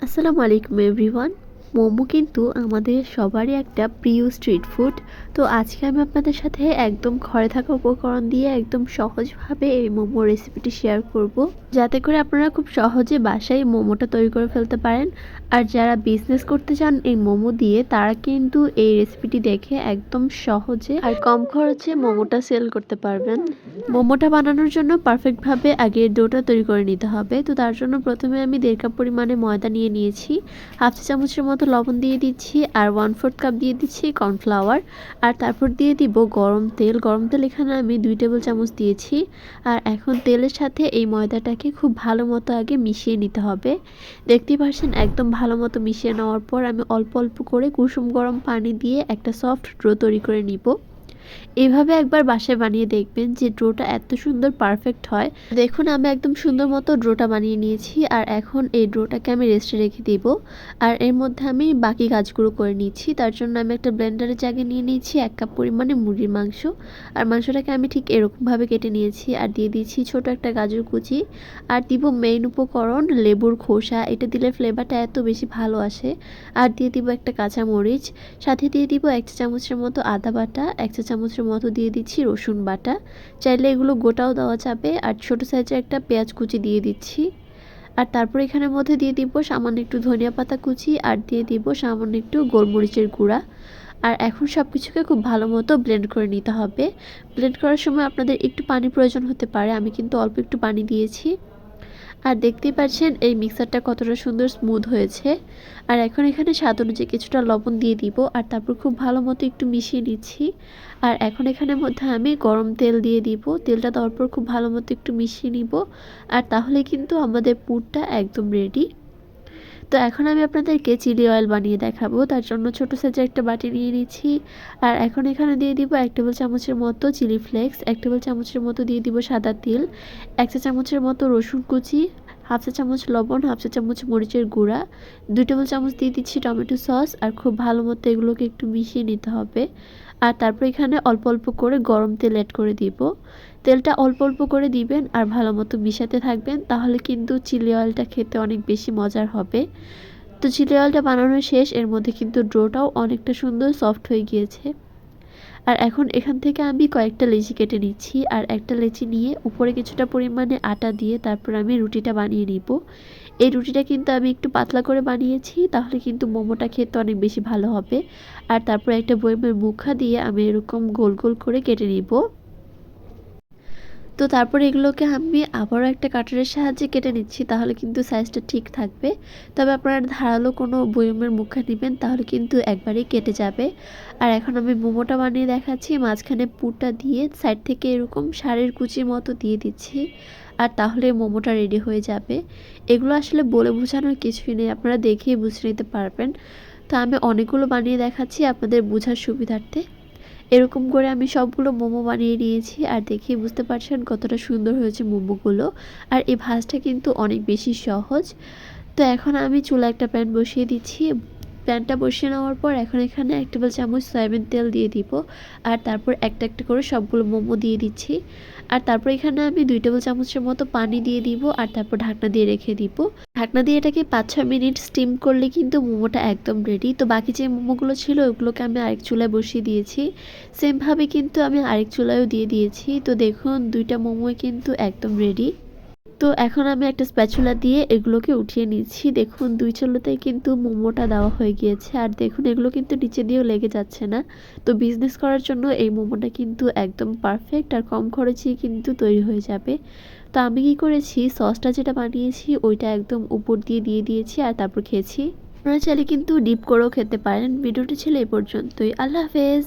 আসসালামু আলাইকুম এভরিওয়ান মোমো কিন্তু আমাদের সবারই একটা প্রিয় স্ট্রিট ফুড তো আজকে আমি আপনাদের সাথে একদম ঘরে থাকা উপকরণ দিয়ে একদম সহজভাবে এই মোমো রেসিপিটি শেয়ার করব। যাতে করে আপনারা খুব সহজে বাসায় মোমোটা তৈরি করে ফেলতে পারেন। আর যারা বিজনেস করতে চান এই মোমো দিয়ে, তারা কিন্তু এই রেসিপিটি দেখে একদম সহজে আর কম খরচে মোমোটা সেল করতে পারবেন। মোমোটা বানানোর জন্য পারফেক্টভাবে আগে ডোটা তৈরি করে নিতে হবে। তো তার জন্য প্রথমে আমি দেড় কাপ পরিমাণে ময়দা নিয়ে নিয়েছি। হাফ চা চামচের মতো লবণ দিয়ে দিচ্ছি আর ওয়ান ফোর্থ কাপ দিয়ে দিচ্ছি কর্নফ্লাওয়ার আর তারপর দিয়ে দিব গরম তেল। গরম তেল এখানে আমি দুই টেবিল চামচ দিয়েছি আর এখন তেলের সাথে এই ময়দাটাকে খুব ভালো মতো আগে মিশিয়ে নিতে হবে। দেখতে পাচ্ছেন একদম ভালো মতো মিশিয়ে নেওয়ার পর আমি অল্প অল্প করে কুসুম গরম পানি দিয়ে একটা সফট ড্রো তৈরি করে নিব। এভাবে একবার বাসায় বানিয়ে দেখবেন যে ড্রোটা এত সুন্দর পারফেক্ট হয়। দেখুন, আমি একদম সুন্দর মতো ড্রোটা বানিয়ে নিয়েছি আর এখন এই ড্রোটাকে আমি রেস্টে রেখে দিব। আর এর মধ্যে আমি বাকি কাজগুলো করে নিচ্ছি। তার জন্য আমি একটা ব্লেন্ডারের জায়গায় নিয়ে নিয়েছি এক কাপ পরিমাণে মুরগির মাংস। আর মাংসটাকে আমি ঠিক এরকমভাবে কেটে নিয়েছি আর দিয়ে দিয়েছি ছোট একটা গাজর কুচি। আর দিব মেইন উপকরণ লেবুর খোসা। এটা দিলে ফ্লেভারটা এত বেশি ভালো আসে। আর দিয়ে দিব একটা কাঁচা মরিচ সাথে দিয়ে দিব এক চা চামচের মতো আদা বাটা, এক চা চামচের মতো দিয়ে দিচ্ছি রসুন বাটা। চাইলে এগুলো গোটাও দেওয়া যাবে। আর ছোটো সাইজের একটা পেঁয়াজ কুচি দিয়ে দিচ্ছি। আর তারপর এখানের মধ্যে দিয়ে দিব সামান্য একটু ধনিয়া পাতা কুচি আর দিয়ে দিব সামান্য একটু গোলমরিচের গুঁড়া। আর এখন সব কিছুকে খুব ভালো মতো ব্লেন্ড করে নিতে হবে। ব্লেন্ড করার সময় আপনাদের একটু পানি প্রয়োজন হতে পারে। আমি কিন্তু অল্প একটু পানি দিয়েছি। আর দেখতেই পাচ্ছেন, এই মিক্সারটা কতটা সুন্দর স্মুথ হয়েছে। আর এখন এখানে স্বাদ অনুযায়ী কিছুটা লবণ দিয়ে দিব, আর তারপর খুব ভালো মতো একটু মিশিয়ে নিচ্ছি। আর এখন এখানে মধ্যে আমি গরম তেল দিয়ে দিব, তেলটা দেওয়ার পর খুব ভালো মতো একটু মিশিয়ে নিব। আর তাহলে কিন্তু আমাদের পুরটা একদম রেডি তো এখন আমি আপনাদেরকে চিলি অয়েল বানিয়ে দেখাবো। তার জন্য ছোটো সাইজের একটা বাটি নিয়ে নিচ্ছি। আর এখন এখানে দিয়ে দিব এক টেবিল চামচের মতো চিলি ফ্লেক্স, এক টেবিল চামচের মতো দিয়ে দিব সাদা তিল, এক চা চামচের মতো রসুন কুচি হাফ চা চামচ লবণ, হাফ চা চামচ মরিচের গুঁড়া, দুই টেবিল চামচ দিয়ে দিচ্ছি টমেটো সস আর খুব ভালো মতো এগুলোকে একটু মিশিয়ে নিতে হবে। আর তারপর এখানে অল্প অল্প করে গরম তেল অ্যাড করে দিব। তেলটা অল্প অল্প করে দিবেন আর ভালো মতো মিশাতে থাকবেন, তাহলে কিন্তু চিলি অয়েলটা খেতে অনেক বেশি মজার হবে। তো চিলি অয়েলটা বানানো শেষ, এর মধ্যে কিন্তু ড্রোটাও অনেকটা সুন্দর সফট হয়ে গিয়েছে। আর এখন এখান থেকে আমি কয়েকটা লেচি কেটে নিচ্ছি, আর একটা লেচি নিয়ে উপরে কিছুটা পরিমাণে আটা দিয়ে তারপর আমি রুটিটা বানিয়ে নিব। এই রুটিটা কিন্তু আমি একটু পাতলা করে বানিয়েছি, তাহলে কিন্তু মোমোটা খেতে অনেক বেশি ভালো হবে। আর তারপর একটা বইমের মুখা দিয়ে আমি এরকম গোল গোল করে কেটে নিব। তো তারপর এগুলোকে আমি আবারও একটা কাটারের সাহায্যে কেটে নিচ্ছি, তাহলে কিন্তু সাইজটা ঠিক থাকবে। তবে আপনারা ধারালো কোনো বয়মের মুখে নেবেন, তাহলে কিন্তু একবারেই কেটে যাবে। আর এখন আমি মোমোটা বানিয়ে দেখাচ্ছি, মাঝখানে পুরটা দিয়ে সাইড থেকে এরকম শাড়ির কুচির মতো দিয়ে দিচ্ছি, আর তাহলে মোমোটা রেডি হয়ে যাবে। এগুলো আসলে বলে বোঝানোর কিছুই নেই, আপনারা দেখেই বুঝে নিতে পারবেন। তো আমি অনেকগুলো বানিয়ে দেখাচ্ছি আপনাদের বোঝার সুবিধার্থে। এরকম করে আমি সবগুলো মোমো বানিয়ে নিয়েছি আর দেখে বুঝতে পারছেন কতটা সুন্দর হয়েছে মোমোগুলো। আর এই ভাজটা কিন্তু অনেক বেশি সহজ। তো এখন আমি চুলা একটা প্যান বসিয়ে দিচ্ছি। প্যানটা বসিয়ে নেওয়ার পর এখন এখানে এক টেবিল চামচ সয়াবিন তেল দিয়ে দিব। আর তারপর একটা একটা করে সবগুলো মোমো দিয়ে দিচ্ছি। আর তারপর এখানে আমি দুই টেবিল চামচের মতো পানি দিয়ে দিব আর তারপর ঢাকনা দিয়ে রেখে দিব। ঢাকনা দিয়ে এটাকে পাঁচ ছয় মিনিট স্টিম করলে কিন্তু মোমোটা একদম রেডি তো বাকি যে মোমোগুলো ছিল ওগুলোকে আমি আরেক চুলায় বসিয়ে দিয়েছি। সেমভাবে কিন্তু আমি আরেক চুলায়ও দিয়ে দিয়েছি। তো দেখুন, দুইটা মোমোই কিন্তু একদম রেডি তো এখন আমি একটা স্প্যাচুলা দিয়ে এগুলোকে উঠিয়ে নিচ্ছি। দেখুন, দুই চুলোতেই কিন্তু মোমোটা দেওয়া হয়ে গিয়েছে। আর দেখুন, এগুলো কিন্তু নিচে দিয়েও লেগে যাচ্ছে না। তো বিজনেস করার জন্য এই মোমোটা কিন্তু একদম পারফেক্ট আর কম খরচেই কিন্তু তৈরি হয়ে যাবে। তো আমি কি করেছি? সসটা যেটা বানিয়েছি, ওইটা একদম উপর দিয়ে দিয়ে দিয়েছি আর তারপর খেয়েছি। আপনারা চাইলে কিন্তু ডিপ করেও খেতে পারেন। ভিডিওটি ছিল এই পর্যন্তই। আল্লাহ হাফেজ!